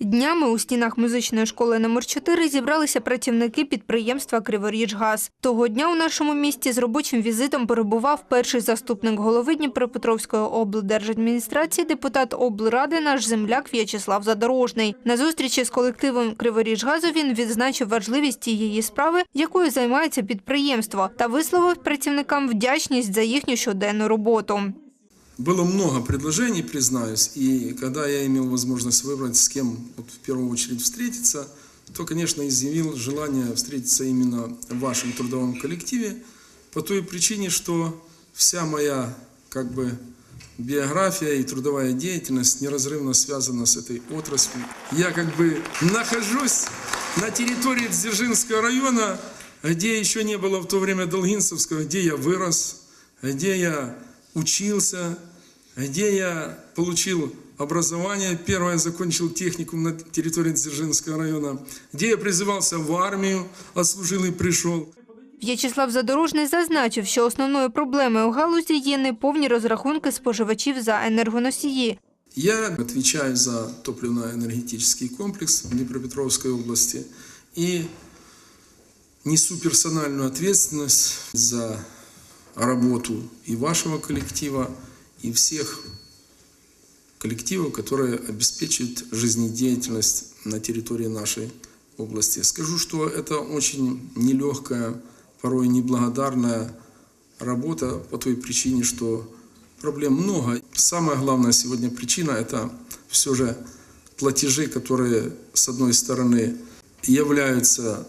Днями у стінах музичної школи номер 4 зібралися працівники підприємства Криворіжгаз. Того дня у нашому місті з робочим візитом перебував перший заступник голови Дніпропетровської облдержадміністрації, депутат облради, наш земляк В'ячеслав Задорожний. На зустрічі з колективом Криворіжгазу він відзначив важливість тієї справи, якою займається підприємство, та висловив працівникам вдячність за їхню щоденну роботу. Было много предложений, признаюсь, и когда я имел возможность выбрать, с кем вот в первую очередь встретиться, то, конечно, изъявил желание встретиться именно в вашем трудовом коллективе по той причине, что вся моя как бы биография и трудовая деятельность неразрывно связана с этой отраслью. Я как бы нахожусь на территории Дзержинского района, где еще не было в то время Долгинцевского, где я вырос, где я учился, где я получил образование. Первое закончил техникум на территории Дзержинского района, где я призывался в армию, отслужил и пришел. В'ячеслав Задорожний зазначив, що основною проблемою у галузі є неповні розрахунки споживачів за енергоносії. Я отвечаю за топливно-энергетический комплекс в Днепропетровской области и несу персональную ответственность за работу и вашего коллектива, и всех коллективов, которые обеспечивают жизнедеятельность на территории нашей области. Скажу, что это очень нелегкая, порой неблагодарная работа по той причине, что проблем много. Самая главная сегодня причина – это все же платежи, которые, с одной стороны, являются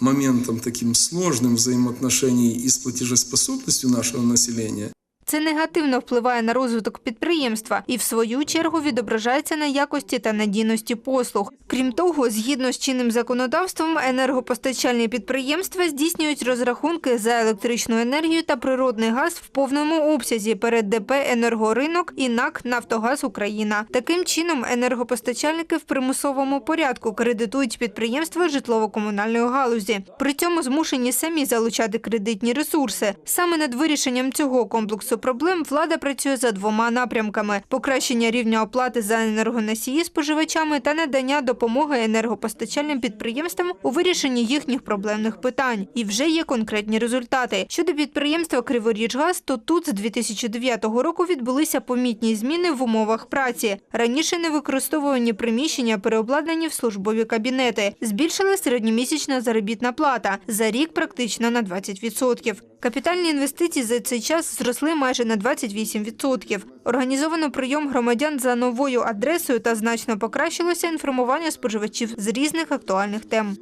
моментом таким сложным взаимоотношений и с платежеспособностью нашего населения, Це негативно впливає на розвиток підприємства і, в свою чергу, відображається на якості та надійності послуг. Крім того, згідно з чинним законодавством, енергопостачальні підприємства здійснюють розрахунки за електричну енергію та природний газ в повному обсязі перед ДП «Енергоринок» і НАК «Нафтогаз Україна». Таким чином, енергопостачальники в примусовому порядку кредитують підприємства житлово-комунальної галузі. При цьому змушені самі залучати кредитні ресурси. Саме над вирішенням цього комплексу проблем влада працює за двома напрямками: покращення рівня оплати за енергоносії споживачами та надання допомоги енергопостачальним підприємствам у вирішенні їхніх проблемних питань. І вже є конкретні результати. Щодо підприємства Криворіжгаз, то тут з 2009 року відбулися помітні зміни в умовах праці. Раніше невикористовувані приміщення переобладнані в службові кабінети. Збільшила середньомісячна заробітна плата за рік практично на 20%. Капітальні інвестиції за цей час зросли майже на 28%. Організовано прийом громадян за новою адресою та значно покращилося інформування споживачів з різних актуальних тем.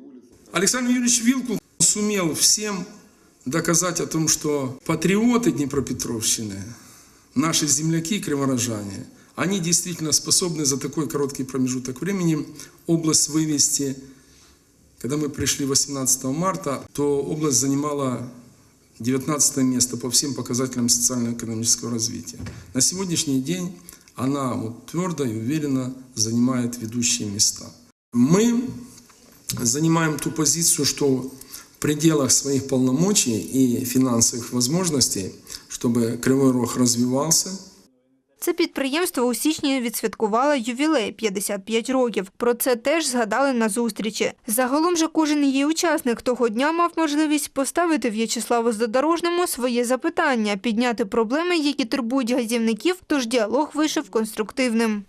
Александр Юрьевич Вилкул сумел всем доказать о том, что патриоты Днепропетровщины, наши земляки, криворожане, они действительно способны за такой короткий промежуток времени область вывести. Когда мы пришли 18 марта, то область занимала 19 место по всем показателям социально-экономического развития. На сегодняшний день она вот твердо и уверенно занимает ведущие места. Мы занимаем ту позицию, что в пределах своих полномочий и финансовых возможностей, чтобы Кривой Рог развивался, Це підприємство у січні відсвяткувало ювілей 55 років. Про це теж згадали на зустрічі. Загалом же кожен її учасник того дня мав можливість поставити В'ячеславу Задорожному своє запитання, підняти проблеми, які турбують газівників, тож діалог вийшов конструктивним.